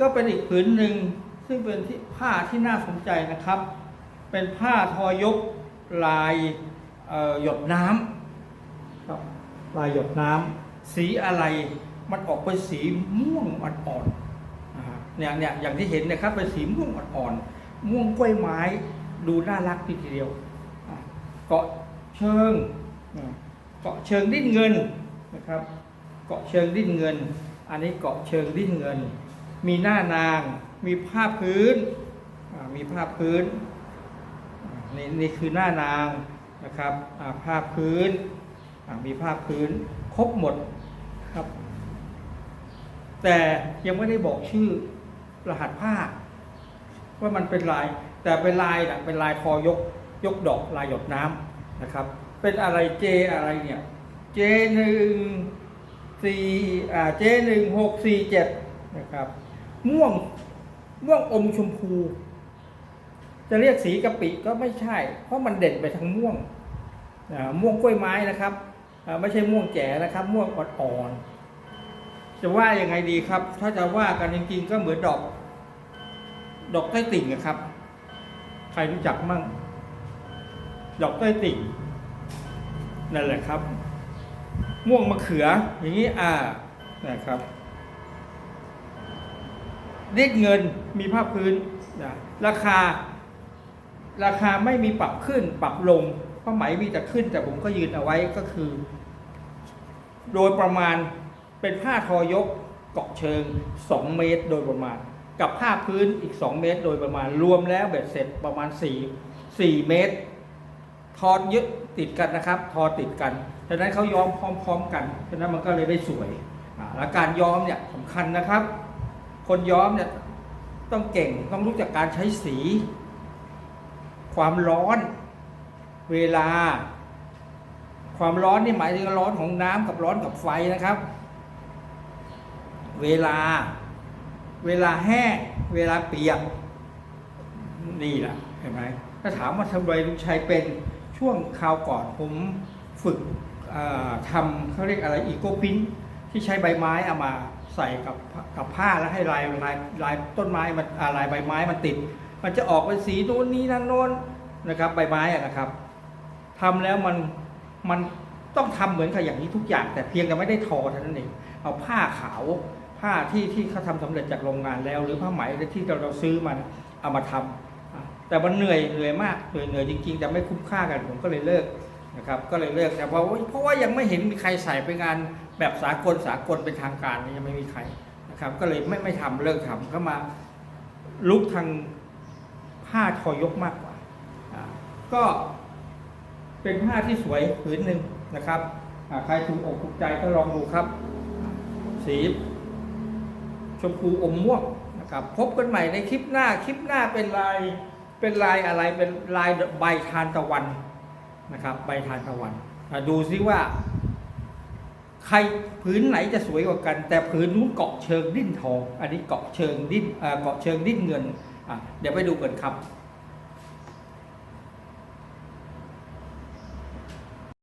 ก็เป็นอีกผืนหนึ่งซึ่งเป็นที่ผ้าที่น่าสนใจนะครับ เป็นผ้าทอยกลายหยดน้ำครับลายหยดน้ำสีอะไรมันออกเป็นสีม่วงอ่อนๆเนี่ยเนี่ยอย่างที่เห็นนะครับเป็นสีม่วงอ่อนๆม่วงกล้วยไม้ดูน่ารักทีเดียวเกาะเชิงเกาะเชิงดิ้นเงินนะครับ เกาะเชิงดิ้นเงิน อันนี้เกาะเชิงดิ้นเงิน มีหน้านาง มีผ้าพื้น มีผ้าพื้นนี่นี่คือหน้านางนะครับอ่าผ้าพื้น มีผ้าพื้น ครบหมดครับ แต่ยังไม่ได้บอกชื่อรหัสผ้า ว่ามันเป็นลาย แต่เป็นลายนะเป็นลายทอยกยกดอกลายหยดน้ำนะครับ เป็นอะไรเจอะไรเนี่ยเจหนึ่งสี่อ่าเจหนึ่งหกสี่เจ็ดนะครับ ม่วงม่วงอมชมพู จะเรียกสีกะปิก็ไม่ใช่ เพราะมันเด่นไปทางม่วงม่วงกล้วยไม้นะครับไม่ใช่ม่วงแจ๋นะครับ ม่วงอ่อนๆจะว่ายังไงดีครับ ถ้าจะว่ากันจริงๆก็เหมือนดอก ดอกใต้ติ่งนะครับ ใครรู้จักมั่ง ดอกใต้ติ่งนั่นแหละครับ ม่วงมะเขืออย่างนี้อ่านะครับ รีดเงินมีภาพพื้นนะราคา ราคาไม่มีปรับขึ้นปรับลงเพราะไหมมีแต่ขึ้น แต่ผมก็ยืนเอาไว้ก็คือ โดยประมาณเป็นผ้าทอยกเกาะเชิง 2 เมตรโดยประมาณ กับผ้าพื้นอีก 2 เมตร โดยประมาณรวมแล้วเบ็ดเสร็จประมาณ 4 4 เมตร ทอยึดติดกันนะครับ ทอติดกันฉะนั้นเขาย้อมพร้อม ๆ กันฉะนั้นมันก็เลยได้สวยแล้วการย้อมเนี่ยสำคัญนะครับ คนย้อมเนี่ยต้องเก่งต้องรู้จักการใช้สี ความร้อน เวลา ความร้อนนี่หมายถึงร้อนของน้ำกับร้อนกับไฟนะครับ เวลา เวลาแห้งเวลาเปียกนี่แหละเห็นไหมถ้าถามว่าทำไมลุงชัยเป็นช่วงคราวก่อนผมฝึกทำเขาเรียกอะไรอีโกพิน ที่ใช้ใบไม้เอามาใส่กับกับผ้าแล้วให้ลายลายลายต้นไม้มันลายใบไม้มันติด มันจะออกเป็นสีโน้นนี้นั่นโน้นนะครับ ใบไม้นะครับทำแล้วมันมันต้องทำเหมือนกับอย่างนี้ทุกอย่าง แต่เพียงแต่ไม่ได้ทอเท่านั้นเองเอาผ้าขาวผ้าที่ที่เขาทำสำเร็จจากโรงงานแล้ว หรือผ้าไหมที่เราเราซื้อมันเอามาทำอะแต่มันเหนื่อยเหนื่อยมากเหนื่อยเหนื่อยจริงๆแต่ไม่คุ้มค่ากันผมก็เลยเลิก นะครับก็เลยเลิกแต่เพราะว่าเพราะว่ายังไม่เห็นมีใครใส่ไปงานแบบสากลสากลเป็นทางการยังไม่มีใครนะครับ ก็เลยไม่ไม่ทำเลิกทำก็มาลุกทางผ้าทอยกมากกว่า ก็เป็นผ้าที่สวยผืนหนึ่งนะครับใครถูกอกถูกใจก็ลองดูครับ สีชมพูอมม่วงนะครับ พบกันใหม่ในคลิปหน้าคลิปหน้าเป็นลายเป็นลายอะไรเป็นลายใบทานตะวัน นะครับใบทานตะวันดูซิว่า ใครผืนไหนจะสวยกว่ากัน แต่ผืนนู้นเกาะเชิงดิ้นทอง อันนี้เกาะเชิงดิ้นเกาะเชิงดิ้นเงินเดี๋ยวไปดูกันครับ